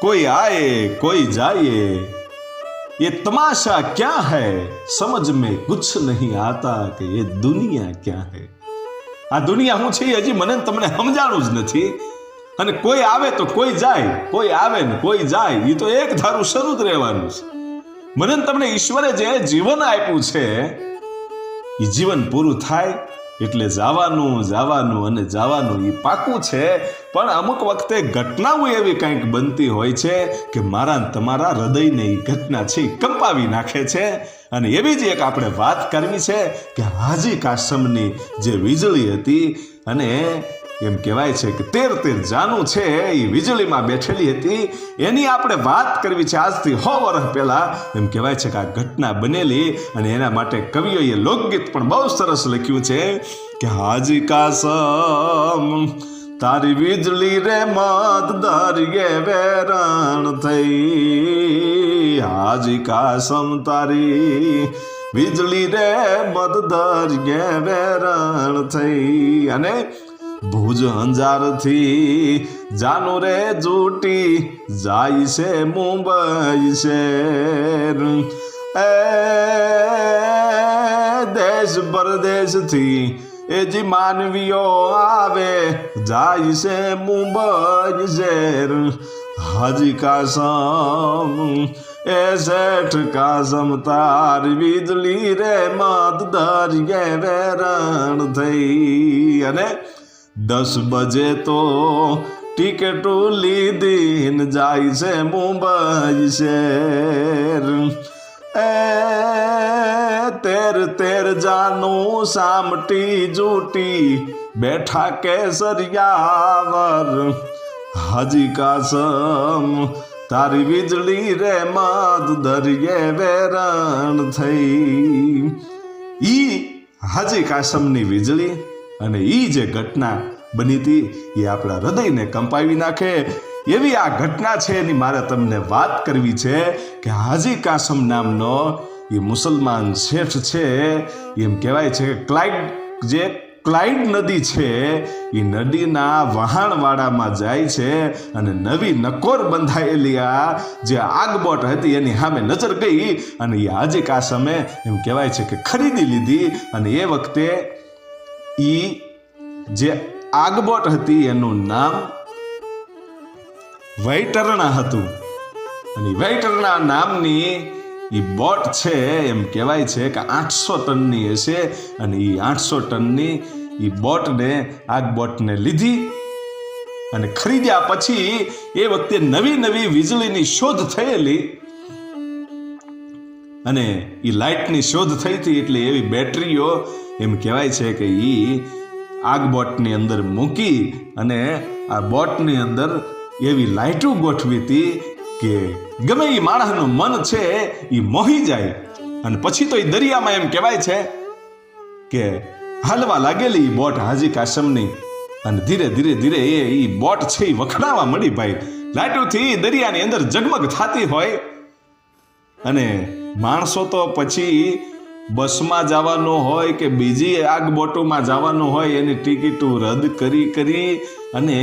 कोई आए कोई जाए ये तमाशा क्या है समझ में कुछ नहीं आता કે ये દુનિયા ક્યાં હે આ દુનિયા હું છે એ હજી મને ને તમને સમજાણું જ નથી અને કોઈ આવે તો કોઈ જાય કોઈ આવે ને કોઈ જાય એ તો એક ધારું શરૂ જ રહેવાનું છે મને ને તમને ઈશ્વરે જે જીવન આપ્યું છે એ જીવન પૂરું થાય એટલે જવાનું જવાનું અને જવાનું એ પાકું છે. પણ અમુક વખતે ઘટનાઓ એવી કંઈક બનતી હોય છે કે મારા તમારા હૃદયને એ ઘટના છે કંપાવી નાખે છે. અને એવી જ એક આપણે વાત કરવી છે કે હાજી કાસમની જે વીજળી હતી અને એમ કહેવાય છે કે તેર તેર જાનું છે એ વીજળીમાં બેઠેલી હતી. એની આપણે વાત કરવી છે આજથી હો વર્ષ પહેલા. એમ કહેવાય છે કે આ ઘટના બનેલી અને એના માટે કવિઓએ લોકગીત પણ બહુ સરસ લખ્યું છે કે હાજી કાસમ, તારી વીજળી રે મત દરિયે વેરણ થઈ. હાજી કાસમ, તારી વીજળી રે મત દરિયે વેરણ થઈ. અને ભુજ અંજારથી જાનું રે જૂટી, જાય છે મુંબઈ છે એ દેશ પરદેશથી એ જે માનવીઓ આવે, જાય છે મુંબઈ શેર. હાજી કાસમ, એ શેઠ કાસમ તાર વીજળી રે મત દરિયે વેરણ થઈ. અને દસ બજે તો ટિકિટો લીધી ને જાય છે મુંબઈ શહેર એ તેર તેર જાનું સામટી જૂટી બેઠા કેસરિયાવર હાજી કાસમ તારી વીજળી રે મત દરિયે વેરણ થઈ ઈ હાજી કાસમની વીજળી અને એ જે ઘટના બની હતી, એ આપણા હૃદયને કંપાવી નાખે. એવી આ ઘટના છે એની મારે તમને વાત કરવી છે કે હાજી કાસમ નામનો એ મુસલમાન શેઠ છે. એમ કહેવાય છે કે ક્લાઇડ, જે ક્લાઇડ નદી છે, એ નદીના વહાણવાડામાં જાય છે અને નવી નકોર બંધાયેલી આ જે આગબોટ હતી એની સામે નજર ગઈ અને એ હાજી કાસમે એમ કહેવાય છે કે ખરીદી લીધી અને એ વખતે ઈ જે આગબોટ હતી એનું નામ વૈટરણા હતું. અને વૈટરણા નામની એ બોટ છે, એમ કહેવાય છે કે આઠસો ટનની હશે અને એ આઠસો ટનની એ બોટને, આગબોટને લીધી અને ખરીદ્યા પછી એ વખતે નવી નવી વીજળીની શોધ થયેલી. અને એ લાઇટની શોધ થઈ હતી એટલે એવી બેટરીઓ, એમ કહેવાય છે કે એ આગ બોટની અંદર મૂકી અને આ બોટની અંદર એવી લાઇટો ગોઠવી હતી કે ગમે એ માણસનું મન છે એ મોહી જાય. અને પછી તો એ દરિયામાં એમ કહેવાય છે કે હાલવા લાગેલી એ બોટ હાજી કાસમની. અને ધીરે ધીરે ધીરે એ એ બોટ છે એ વખણાવા મળી ભાઈ. લાઇટોથી દરિયાની અંદર જગમગ થતી હોય. અને માણસો તો પછી બસમાં જવાનું હોય કે બીજી આગબોટોમાં જવાનું હોય એની ટિકિટો રદ કરી કરી અને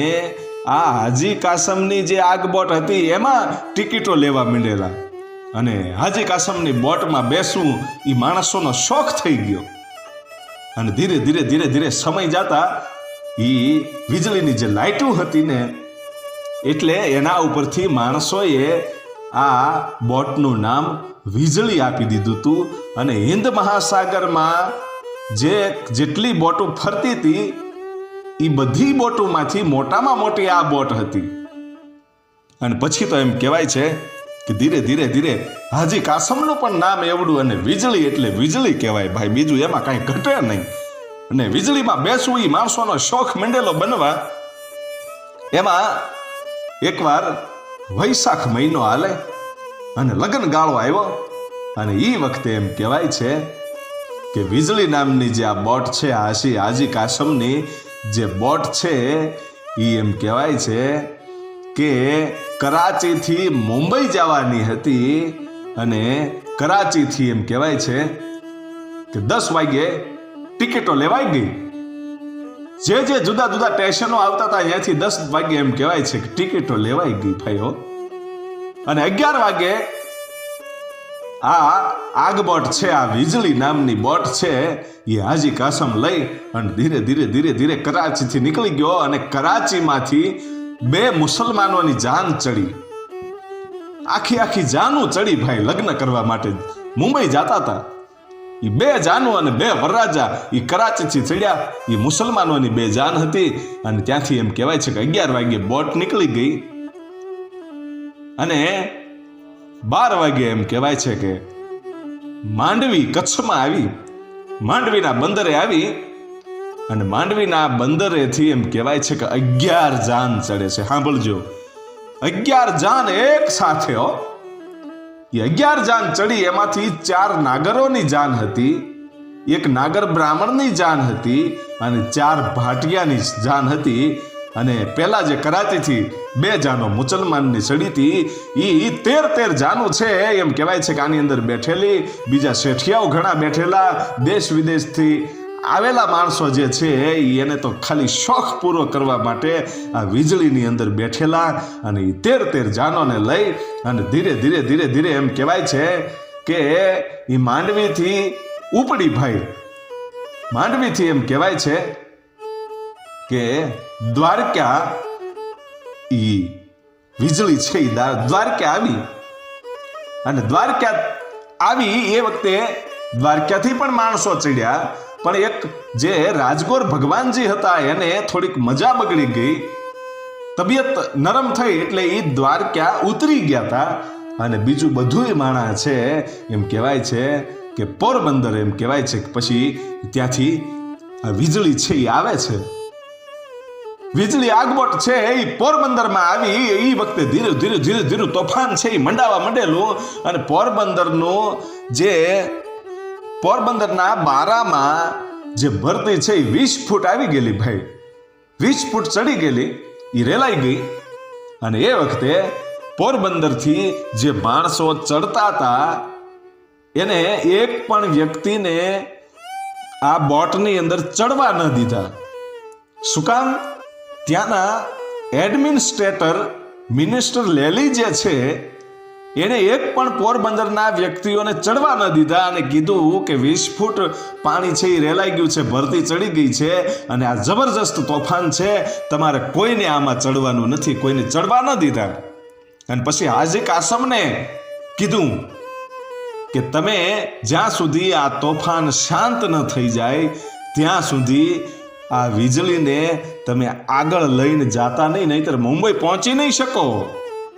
આ હાજી કાસમની જે આગબોટ હતી એમાં ટિકિટો લેવા માંડેલા. અને હાજી કાસમની બોટમાં બેસવું એ માણસોનો શોખ થઈ ગયો. અને ધીરે ધીરે ધીરે ધીરે સમય જતા એ વીજળીની જે લાઇટો હતી ને, એટલે એના ઉપરથી માણસોએ આ બોટનું નામ વીજળી આપી દીધું હતું અને હિન્દ મહાસાગરમાં જે જેટલી બોટો ફરતી હતી એ બધી બોટોમાંથી મોટામાં મોટી આ બોટ હતી. અને પછી તો એમ કહેવાય છે કે ધીરે ધીરે ધીરે હાજી કાસમનું પણ નામ એવડું અને વીજળી એટલે વીજળી કહેવાય ભાઈ, બીજું એમાં કાંઈ ઘટે નહીં. અને વીજળીમાં બેસવું એ માણસોનો શોખ મંડેલો બનવા, એમાં એકવાર વૈશાખ મહિનો હાલે અને લગ્ન ગાળો આવ્યો. અને એ વખતે એમ કહેવાય છે કે વીજળી નામની જે આ બોટ છે હાશી હાજી કાસમની, જે બોટ છે એ એમ કહેવાય છે કે કરાચીથી મુંબઈ જવાની હતી. અને કરાચીથી એમ કહેવાય છે કે દસ વાગ્યે ટિકિટો લેવાઈ ગઈ. જે જે જુદા જુદા સ્ટેશનો આવતા હતા, અહીંયાથી દસ વાગ્યે એમ કહેવાય છે કે ટિકિટો લેવાઈ ગઈ ભાઈઓ અને અગિયાર વાગે આ આગ બોટ છે, આ વીજળી નામની બોટ છે, એ હાજી કાસમ લઈ અને ધીરે ધીરે ધીરે ધીરે કરાચીથી નીકળી ગયો અને કરાચીમાંથી બે મુસલમાનોની જાન ચડી. આખી આખી જાનું ચડી ભાઈ, લગ્ન કરવા માટે મુંબઈ જતા હતા. એ બે જાનુ અને બે વરરાજા એ કરાચીથી ચડ્યા. એ મુસલમાનોની બે જાન હતી અને ત્યાંથી એમ કહેવાય છે કે અગિયાર વાગે બોટ નીકળી ગઈ. અને બાર વાગે એમ કહેવાય છે કે માંડવી કચ્છમાં આવી. માંડવીના બંદરે આવી અને માંડવીના બંદરેથી એમ કહેવાય છે કે અગિયાર જાન ચડે છે. સાંભળજો. અગિયાર જાન એક સાથે હો. અગિયાર જાન ચડી, એમાંથી ચાર નાગરોની જાન હતી, એક નાગર બ્રાહ્મણની જાન હતી અને ચાર ભાટિયાની જાન હતી. અને પેલા જે કરાચીથી બે જાનો મુસલમાનની ચડી હતી એ તેર તેર જાનો છે, એમ કહેવાય છે કે આની અંદર બેઠેલી, બીજા શેઠિયાઓ ઘણા બેઠેલા, દેશ વિદેશથી આવેલા માણસો જે છે, એને તો ખાલી શોખ પૂરો કરવા માટે આ વીજળીની અંદર બેઠેલા અને એ તેર તેર જાનોને લઈ અને ધીરે ધીરે ધીરે ધીરે એમ કહેવાય છે કે એ માંડવીથી ઉપડી ભાઈ. માંડવીથી એમ કહેવાય છે કે દ્વારકા ઈ વીજળી છે દ્વારકા આવી. અને દ્વારકા આવી એ વખતે દ્વારકાથી પણ માણસો ચડ્યા. પણ એક જે રાજગોર ભગવાનજી હતા, એને થોડીક મજા બગડી ગઈ. તબિયત નરમ થઈ એટલે એ દ્વારકા ઉતરી ગયા હતા અને બીજું બધુંય માણા છે, એમ કહેવાય છે કે પોરબંદર એમ કહેવાય છે કે પછી ત્યાંથી વીજળી છે એ આવે છે. વીજળી આગબોટ છે એ પોરબંદરમાં આવી એ વખતે ધીરે ધીરે ધીરે ધીરે તોફાન છે એ મંડાવા મંડેલું. અને પોરબંદરનું જે પોરબંદરના બારામાં જે ભરતી છે એ વીસ ફૂટ આવી ગયેલી ભાઈ. વીસ ફૂટ ચડી ગયેલી એ રેલાઈ ગઈ. અને એ વખતે પોરબંદરથી જે માણસો ચડતા હતા, એને એક પણ વ્યક્તિને આ બોટની અંદર ચડવા ન દીધા. શું કામ? ત્યાંના એડમિનિસ્ટ્રેટર, મિનિસ્ટર લેલી જે છે એને એક પણ પોરબંદરના વ્યક્તિઓને ચડવા ન દીધા અને કીધું કે વીસ ફૂટ પાણી છે એ રેલાઈ ગયું છે, ભરતી ચડી ગઈ છે અને આ જબરજસ્ત તોફાન છે, તમારે કોઈને આમાં ચડવાનું નથી, કોઈને ચડવા ન દીધા. અને પછી હાજી કાસમને કીધું કે તમે જ્યાં સુધી આ તોફાન શાંત ન થઈ જાય, ત્યાં સુધી આ વીજળીને તમે આગળ લઈને જાતા નહીં, નહીતર મુંબઈ પહોંચી નહીં શકો.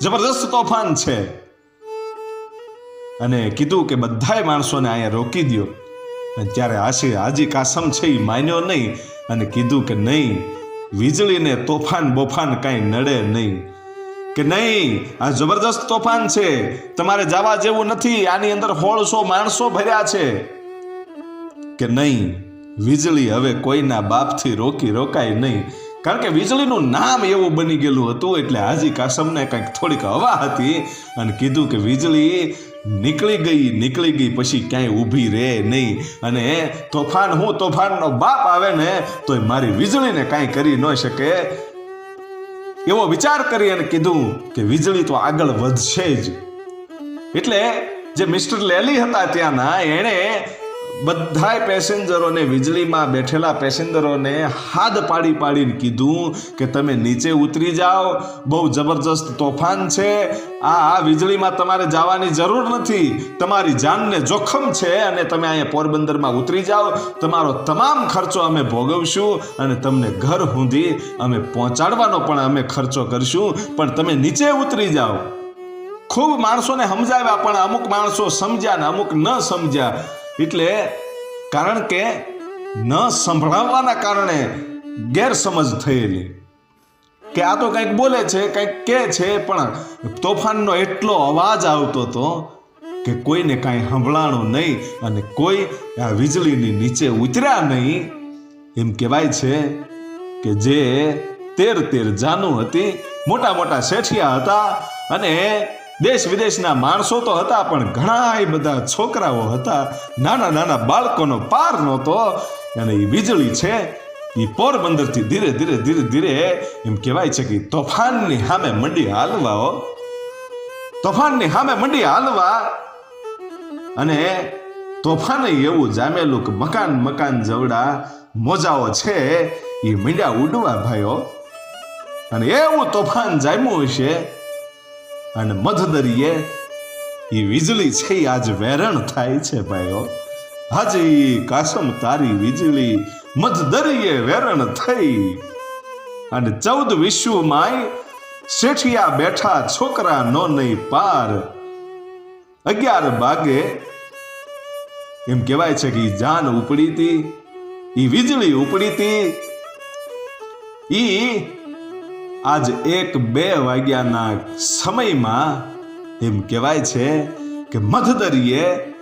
જબરદસ્ત તોફાન છે. અને કીધું કે બધાય માણસોને અહીંયા રોકી દો અને ત્યારે આશી હાજી કાસમ છે એ માન્યો નહીં. અને કીધું કે નહીં, વીજળીને તોફાન બોફાન કાંઈ નડે નહીં. કે નહીં, આ જબરદસ્ત તોફાન છે. તમારે જવા જેવું નથી. આની અંદર હોળસો માણસો ભર્યા છે. કે નહીં, વીજળી હવે કોઈના બાપથી રોકી રોકાય નહીં. કારણ કે વીજળીનું નામ એવું બની ગયેલું હતું, એટલે હાજી કાસમને કંઈક થોડીક હવા હતી. અને કીધું કે વીજળી નીકળી ગઈ નીકળી ગઈ, પછી ક્યાંય ઊભી રહે નહીં. અને તોફાન, હું તોફાનનો બાપ આવે ને, તોય મારી વીજળીને કાંઈ કરી ન શકે. એવો વિચાર કરી અને કીધું કે વીજળી તો આગળ વધશે જ. એટલે જે મિસ્ટર લેલી હતા ત્યાંના, એણે બધાય પેસેન્જરોને, વીજળીમાં બેઠેલા પેસેન્જરોને હાથ પાડી પાડીને કીધું કે તમે નીચે ઉતરી જાઓ, બહુ જબરજસ્ત તોફાન છે. આ વીજળીમાં તમારે જવાની જરૂર નથી. તમારી જાનને જોખમ છે અને તમે અહીંયા પોરબંદરમાં ઉતરી જાઓ. તમારો તમામ ખર્ચો અમે ભોગવશું અને તમને ઘર સુધી અમે પહોંચાડવાનો પણ અમે ખર્ચો કરશું. પણ તમે નીચે ઉતરી જાઓ. ખૂબ માણસોને સમજાવ્યા પણ અમુક માણસો સમજ્યા ને અમુક ન સમજ્યા. એટલે કારણ કે ન સંભળાવવાના કારણે ગેરસમજ થયેલી. કે આ તો કંઈક બોલે છે, કંઈક કે છે, પણ તોફાનનો એટલો અવાજ આવતો હતો કે કોઈને કાંઈ સંભળાણું નહીં અને કોઈ આ વીજળીની નીચે ઉતર્યા નહીં. એમ કહેવાય છે કે જે તેર તેર જાનું હતી, મોટા મોટા શેઠિયા હતા અને દેશ વિદેશના માણસો તો હતા, પણ ઘણા બધા છોકરાઓ હતા. નાના નાના બાળકોનો પાર નહોતો અને એ વીજળી છે એ પોરબંદરથી ધીરે ધીરે ધીરે ધીરે એમ કહેવાય છે કે તોફાનની સામે મંડી હાલવાઓ તોફાનની સામે મંડી હાલવા. અને તોફાને એવું જામેલું કે મકાન મકાન જવડા મોજાઓ છે એ મીંડા ઉડવા ભાઈઓ. અને એવું તોફાન જામ્યું હશે અને મધદરીએ એ વીજળી છે એ આજ વેરણ થાય છે ભાઈઓ. હાજી કાસમ તારી વીજળી મધદરીએ વેરણ થઈ. અને ચૌદ વિશ્વમાંય શેઠિયા બેઠા છોકરા નો નહીં પાર. અગિયાર બાગે એમ કહેવાય છે કે જાન ઉપડી હતી એ વીજળી ઉપડી હતી ઈ આજ એક બે વાગ્યાના સમયમાં એમ કહેવાય છે કે મધદરિયે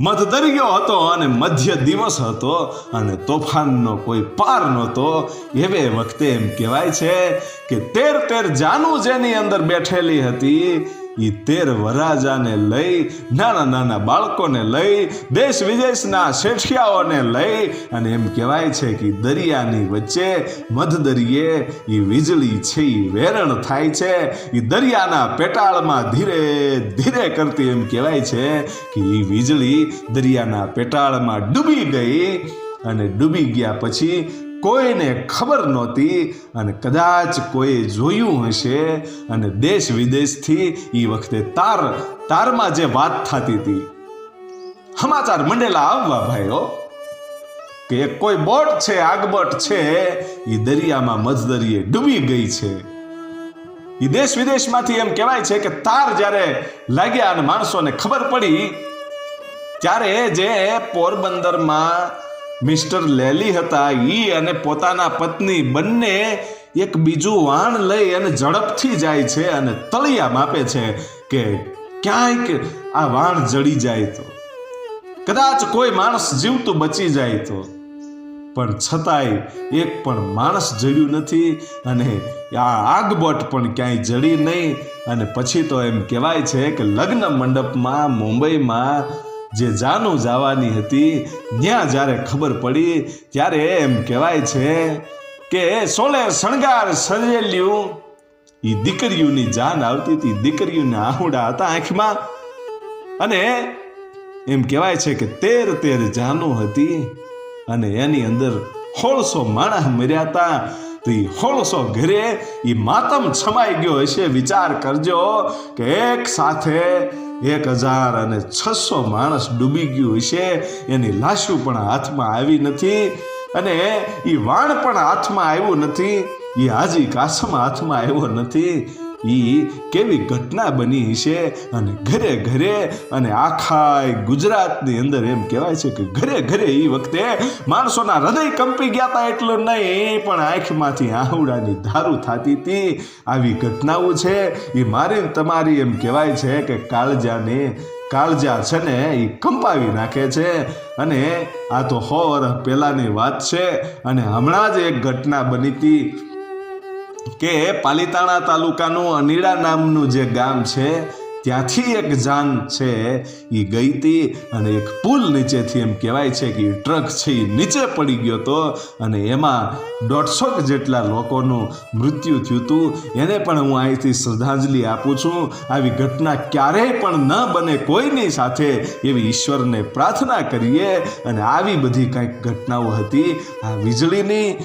મધદરિયો હતો અને મધ્ય દિવસ હતો અને તોફાનનો કોઈ પાર નહોતો. એવે વખતે એમ કહેવાય છે કે તેર તેર જાનું જેની અંદર બેઠેલી હતી એ તેર વરાજાને લઈ, નાના નાના બાળકોને લઈ, દેશ વિદેશના શેઠિયાઓને લઈ અને એમ કહેવાય છે કે દરિયાની વચ્ચે મધદરિયે એ વીજળી છે એ વેરણ થાય છે એ દરિયાના પેટાળમાં ધીરે ધીરે કરતી એમ કહેવાય છે કે એ વીજળી દરિયાના પેટાળમાં ડૂબી ગઈ અને ડૂબી ગયા પછી કોઈને ખબર નહોતી અને કદાચ કોઈએ જોયું હશે અને દેશ વિદેશથી એ વખતે તાર, તારમાં જે વાત થતી હતી સમાચાર મંડેલા આવવા ભાઈઓ, કે કોઈ બોટ છે, આગબોટ છે એ દરિયામાં મધદરિયે ડૂબી ગઈ છે. એ દેશ વિદેશમાંથી એમ કહેવાય છે કે તાર જ્યારે લાગ્યા અને માણસોને ખબર પડી, ત્યારે જે પોરબંદરમાં મિસ્ટર લેલી હતા ઈ અને પોતાના પત્ની બંને એક બીજું વાણ લઈ અને ઝડપથી જાય છે અને તળિયા માપે છે કે ક્યાંક આ વાણ જડી જાય તો. કદાચ કોઈ માણસ જીવતું બચી જાય તો. પણ છતાંય એક પણ માણસ જડ્યું નથી અને આ આગબોટ પણ ક્યાંય જડી નહીં. અને પછી તો એમ કહેવાય છે કે લગ્ન મંડપમાં, મુંબઈમાં જે જાનુ જવાની હતી ત્યાં જ્યારે ખબર પડી, ત્યારે એમ કહેવાય છે કે સોલે શણગાર સજેલ્યું. એ દીકરીઓની જાન આવતી હતી, દીકરીઓના આહુડા હતા આંખમાં. અને એમ કહેવાય છે કે તેર તેર જાનો હતી અને એની અંદર હોળસો માણસ મર્યા હતા. તો એ હોળસો ઘરે એ માતમ છમાઈ ગયો હશે. વિચાર કરજો કે એક સાથે એક હજાર અને છસો માણસ ડૂબી ગયું હશે. એની લાશું પણ હાથમાં આવી નથી અને એ વાણ પણ હાથમાં આવ્યું નથી. એ હાજી કાસમ હાથમાં આવ્યો નથી. એ કેવી ઘટના બની છે અને ઘરે ઘરે અને આખા ગુજરાતની અંદર એમ કહેવાય છે કે ઘરે ઘરે એ વખતે માણસોના હૃદય કંપી ગયા હતા એટલું નહીં, પણ આંખમાંથી આહુડાની ધારું થતી હતી આવી ઘટનાઓ છે એ મારી તમારી એમ કહેવાય છે કે કાળજાને, કાળજા છે ને એ કંપાવી નાખે છે. અને આ તો સો વર્ષ પહેલાંની વાત છે. અને હમણાં જ એક ઘટના બની હતી કે પાલીતાણા તાલુકાનું અનીડા નામનું જે ગામ છે, ત્યાંથી એક જાન છે. એ ગઈ હતી અને એક પુલ નીચેથી એમ કહેવાય છે કે ટ્રક છે એ નીચે પડી ગયો હતો અને એમાં દોઢસો જેટલા લોકોનું મૃત્યુ થયું હતું એને પણ હું અહીંથી શ્રદ્ધાંજલિ આપું છું. આવી ઘટના ક્યારેય પણ ન બને કોઈની સાથે એવી ઈશ્વરને પ્રાર્થના કરીએ. અને આવી બધી કંઈક ઘટનાઓ હતી. આ વીજળીની